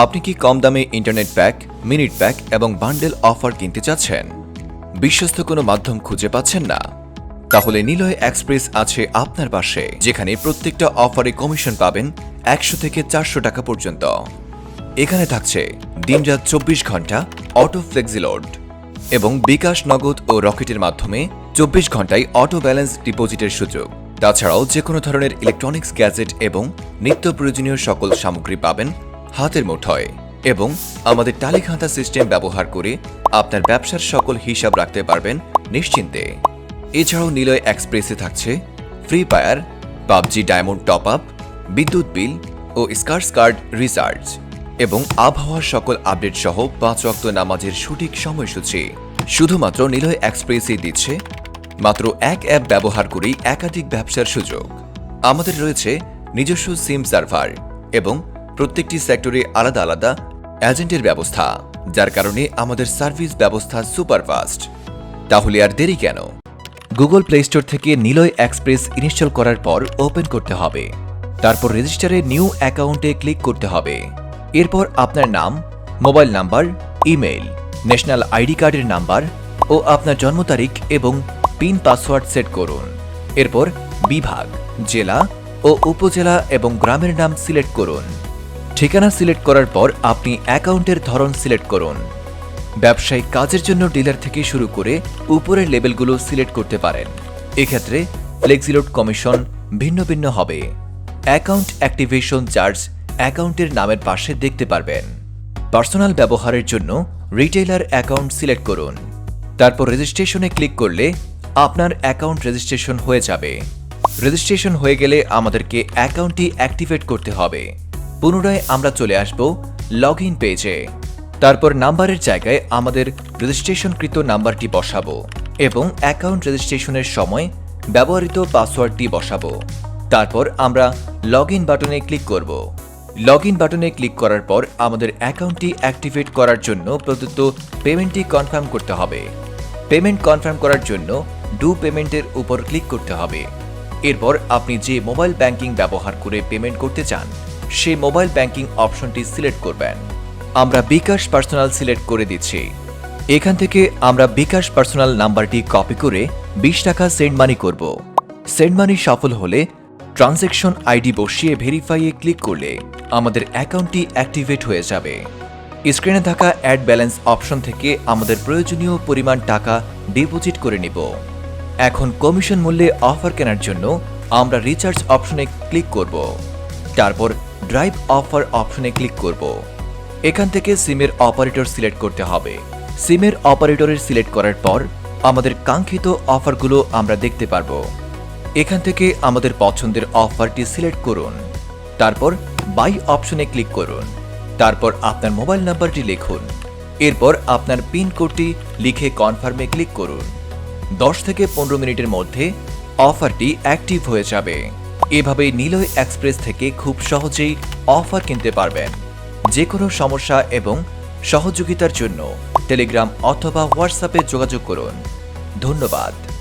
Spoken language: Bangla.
আপনি কি কম দামে ইন্টারনেট প্যাক মিনিট প্যাক এবং বান্ডেল অফার কিনতে চাচ্ছেন? বিশ্বস্ত কোনো মাধ্যম খুঁজে পাচ্ছেন না? তাহলে নিলয় এক্সপ্রেস আছে আপনার পাশে, যেখানে প্রত্যেকটা অফারে কমিশন পাবেন একশো থেকে চারশো টাকা পর্যন্ত। এখানে থাকছে দিনরাত চব্বিশ ঘণ্টা অটো ফ্লেক্সিলোড এবং বিকাশ নগদ ও রকেটের মাধ্যমে চব্বিশ ঘন্টায় অটো ব্যালেন্স ডিপোজিটের সুযোগ। তাছাড়াও যে কোনো ধরনের ইলেকট্রনিক্স গ্যাজেট এবং নিত্য প্রয়োজনীয় সকল সামগ্রী পাবেন হাতের মুঠোয় এবং আমাদের টালিখাতা সিস্টেম ব্যবহার করে আপনার ব্যবসার সকল হিসাব রাখতে পারবেন নিশ্চিন্তে। এছাড়াও নিলয় এক্সপ্রেসে থাকছে free fire PUBG diamond top up, বিদ্যুৎ বিল ও স্কার্স কার্ড রিচার্জ এবং আবহাওয়ার সকল আপডেট সহ পাঁচ ওয়াক্ত নামাজের সঠিক সময়সূচি। শুধুমাত্র নিলয় এক্সপ্রেসই দিচ্ছে, মাত্র এক অ্যাপ ব্যবহার করেই একাধিক ব্যবসার সুযোগ। আমাদের রয়েছে নিজস্ব সিম সার্ভার এবং প্রত্যেকটি সেক্টরে আলাদা আলাদা এজেন্টের ব্যবস্থা, যার কারণে আমাদের সার্ভিস ব্যবস্থা সুপারফাস্ট। তাহলে আর দেরি কেন? গুগল প্লে স্টোর থেকে নিলয় এক্সপ্রেস ইনস্টল করার পর ওপেন করতে হবে। তারপর রেজিস্টারে নিউ অ্যাকাউন্টে ক্লিক করতে হবে। এরপর আপনার নাম, mobile number, email, national ID কার্ডের নাম্বার ও আপনার জন্ম তারিখ এবং পিন পাসওয়ার্ড সেট করুন। এরপর বিভাগ, জেলা ও উপজেলা এবং গ্রামের নাম সিলেক্ট করুন। ঠিকানা সিলেক্ট করার পর আপনি অ্যাকাউন্টের ধরন সিলেক্ট করুন। ব্যবসায়িক কাজের জন্য ডিলার থেকে শুরু করে উপরের লেবেলগুলো সিলেক্ট করতে পারেন। এক্ষেত্রে ফ্লেক্সিলোড কমিশন ভিন্ন ভিন্ন হবে। অ্যাকাউন্ট অ্যাক্টিভেশন চার্জ অ্যাকাউন্টের নামের পাশে দেখতে পারবেন। পার্সোনাল ব্যবহারের জন্য রিটেইলার অ্যাকাউন্ট সিলেক্ট করুন। তারপর রেজিস্ট্রেশনে ক্লিক করলে আপনার অ্যাকাউন্ট রেজিস্ট্রেশন হয়ে যাবে। রেজিস্ট্রেশন হয়ে গেলে আমাদেরকে অ্যাকাউন্টটি অ্যাক্টিভেট করতে হবে। পুনরায় আমরা চলে আসব লগ ইন পেজে তারপর নাম্বারের জায়গায় আমাদের রেজিস্ট্রেশনকৃত নাম্বারটি বসাবো এবং অ্যাকাউন্ট রেজিস্ট্রেশনের সময় ব্যবহৃত পাসওয়ার্ডটি বসাবো। তারপর আমরা লগ ইন বাটনে ক্লিক করব। লগ ইন বাটনে ক্লিক করার পর আমাদের অ্যাকাউন্টটি অ্যাক্টিভেট করার জন্য প্রদত্ত পেমেন্টটি কনফার্ম করতে হবে। পেমেন্ট কনফার্ম করার জন্য ডু পেমেন্টের উপর ক্লিক করতে হবে। এরপর আপনি যে মোবাইল ব্যাংকিং ব্যবহার করে পেমেন্ট করতে চান সেই মোবাইল ব্যাংকিং অপশনটি সিলেক্ট করবেন। আমরা বিকাশ পার্সোনাল সিলেক্ট করে দিচ্ছি। এখান থেকে আমরা বিকাশ পার্সোনাল নাম্বারটি কপি করে বিশ টাকা সেন্ড মানি করব। সেন্ড মানি সফল হলে ট্রানজ্যাকশন আইডি বসিয়ে ভেরিফাইয়ে ক্লিক করলে আমাদের অ্যাকাউন্টটি অ্যাক্টিভেট হয়ে যাবে। স্ক্রিনে থাকা অ্যাড ব্যালেন্স অপশন থেকে আমাদের প্রয়োজনীয় পরিমাণ টাকা ডিপোজিট করে নিব। এখন কমিশন মূল্যে অফার কেনার জন্য আমরা রিচার্জ অপশনে ক্লিক করব। তারপর ড্রাইভ অফার অপশনে ক্লিক করব। এখান থেকে সিমের অপারেটর সিলেক্ট করতে হবে। সিমের অপারেটরের সিলেক্ট করার পর আমাদের কাঙ্ক্ষিত অফারগুলো আমরা দেখতে পারব। এখান থেকে আমাদের পছন্দের অফারটি সিলেক্ট করুন। তারপর বাই অপশনে ক্লিক করুন। তারপর আপনার মোবাইল নাম্বারটি লিখুন। এরপর আপনার পিন কোডটি লিখে কনফার্মে ক্লিক করুন। দশ থেকে পনেরো মিনিটের মধ্যে অফারটি অ্যাক্টিভ হয়ে যাবে। এভাবেই নিলয় এক্সপ্রেস থেকে খুব সহজেই অফার কিনতে পারবেন যে কোনো সমস্যা এবং সহযোগিতার জন্য টেলিগ্রাম অথবা হোয়াটসঅ্যাপে যোগাযোগ করুন। ধন্যবাদ।